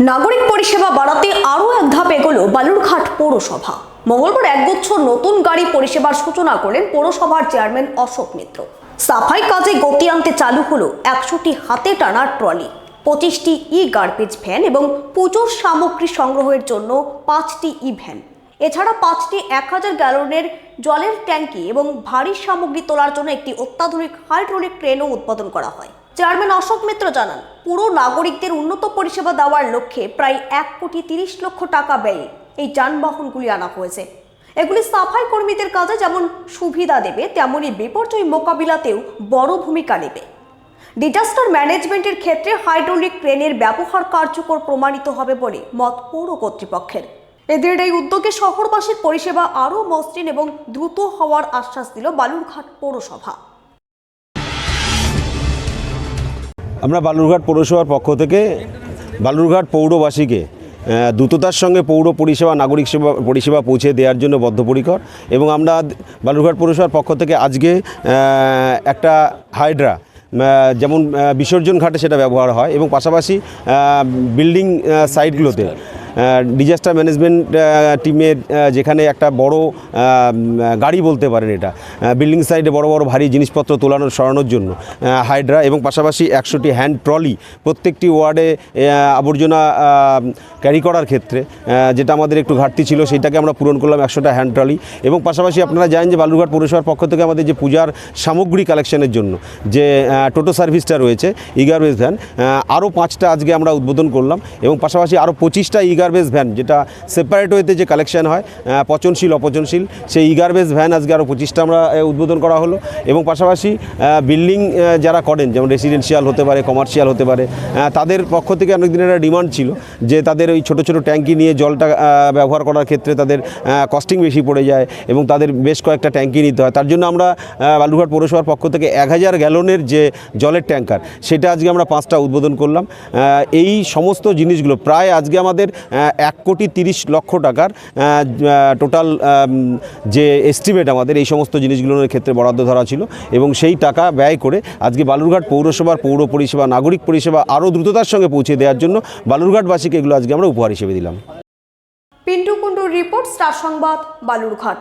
নাগরিক পরিষেবা বাড়াতে আরও এক ধাপ এগোলো বালুরঘাট পৌরসভা। মঙ্গলবার একগুচ্ছ নতুন গাড়ি পরিষেবার সূচনা করলেন পৌরসভার চেয়ারম্যান অশোক মিত্র। সাফাই কাজে গতি আনতে চালু হলো একশোটি হাতে টানা ট্রলি, পঁচিশটি ই গার্বেজ ভ্যান এবং পুজোর সামগ্রী সংগ্রহের জন্য পাঁচটি ই ভ্যান এছাড়া পাঁচটি এক হাজার গ্যালনের জলের ট্যাঙ্কি এবং ভারী সামগ্রী তোলার জন্য একটি অত্যাধুনিক হাইড্রোলিক ট্রেনও উৎপাদন করা হয়। চেয়ারম্যান অশোক মিত্র জানান, পুরো নাগরিকদের উন্নত পরিষেবা দেওয়ার লক্ষ্যে প্রায় এক কোটি তিরিশ লক্ষ টাকা ব্যয়ে এই যানবাহনগুলি আনা হয়েছে। এগুলি সাফাই কর্মীদের কাজে যেমন সুবিধা দেবে তেমনই বিপর্যয় মোকাবিলাতেও বড় ভূমিকা নেবে। ডিজাস্টার ম্যানেজমেন্টের ক্ষেত্রে হাইড্রোলিক ক্রেনের ব্যবহার কার্যকর প্রমাণিত হবে বলে মত পৌর কর্তৃপক্ষের। এদের এই উদ্যোগে শহরবাসীর পরিষেবা আরও মসৃণ এবং দ্রুত হওয়ার আশ্বাস দিল বালুরঘাট পৌরসভা। আমরা বালুরঘাট পৌরসভার পক্ষ থেকে বালুরঘাট পৌরবাসীকে দ্রুততার সঙ্গে পৌর পরিষেবা, নাগরিক সেবা, পরিষেবা পৌঁছে দেওয়ার জন্য বদ্ধপরিকর এবং আমরা বালুরঘাট পৌরসভার পক্ষ থেকে আজকে একটা হাইড্রা যেমন বিসর্জন ঘাটে সেটা ব্যবহার হয় এবং পাশাপাশি বিল্ডিং সাইটগুলোতে। ডিজাস্টার ম্যানেজমেন্ট টিমের যেখানে একটা বড় গাড়ি বলতে পারেন এটা বিল্ডিং সাইডে বড় বড়, ভারী জিনিসপত্র তোলানোর সরানোর জন্য হাইড্রা এবং পাশাপাশি একশোটি হ্যান্ড ট্রলি প্রত্যেকটি ওয়ার্ডে আবর্জনা ক্যারি করার ক্ষেত্রে যেটা আমাদের একটু ঘাটতি ছিল, সেটাকে আমরা পূরণ করলাম একশোটা হ্যান্ড ট্রলি এবং পাশাপাশি আপনারা জানেন যে বালুরঘাট পৌরসভার পক্ষ থেকে আমাদের যে পূজার সামগ্রী কালেকশনের জন্য, যে টোটো সার্ভিসটা রয়েছে ইগারবেজ ভ্যান আরও পাঁচটা আজকে আমরা উদ্বোধন করলাম এবং পাশাপাশি আরও পঁচিশটা ইগারবেজ ভ্যান যেটা সেপারেট ওয়েতে যে কালেকশন হয় পচনশীল অপচনশীল সেই ইগারবেজ ভ্যান আজকে আরও পঁচিশটা আমরা উদ্বোধন করা হলো। এবং পাশাপাশি বিল্ডিং যারা করেন যেমন রেসিডেন্সিয়াল হতে পারে কমার্শিয়াল হতে পারে তাদের পক্ষ থেকে অনেক দিনের একটা ডিমান্ড ছিল যে তাদের ওই ছোটো ছোটো ট্যাঙ্কি নিয়ে জলটা ব্যবহার করার ক্ষেত্রে তাদের কস্টিং বেশি পড়ে যায় এবং তাদের বেশ কয়েকটা ট্যাঙ্কি নিতে হয়। তার জন্য আমরা আহ, বালুরঘাট পৌরসভার পক্ষ থেকে এক হাজার গ্যালনের যে জলের ট্যাঙ্কার সেটা আজকে আমরা পাঁচটা উদ্বোধন করলাম। এই সমস্ত জিনিসগুলো প্রায় আজকে আমাদের এক কোটি তিরিশ লক্ষ টাকার টোটাল যে এস্টিমেট আমাদের এই সমস্ত জিনিসগুলোর ক্ষেত্রে বরাদ্দ ধরা ছিল এবং সেই টাকা ব্যয় করে আজকে বালুরঘাট পৌরসভার পৌর পরিষেবা, নাগরিক পরিষেবা আরও দ্রুততার সঙ্গে পৌঁছে দেওয়ার জন্য বালুরঘাটবাসীকে এগুলো আজকে আমরা উপহার হিসেবে দিলাম। পিন্টু কুণ্ডুর রিপোর্ট, স্টার সংবাদ, বালুরঘাট।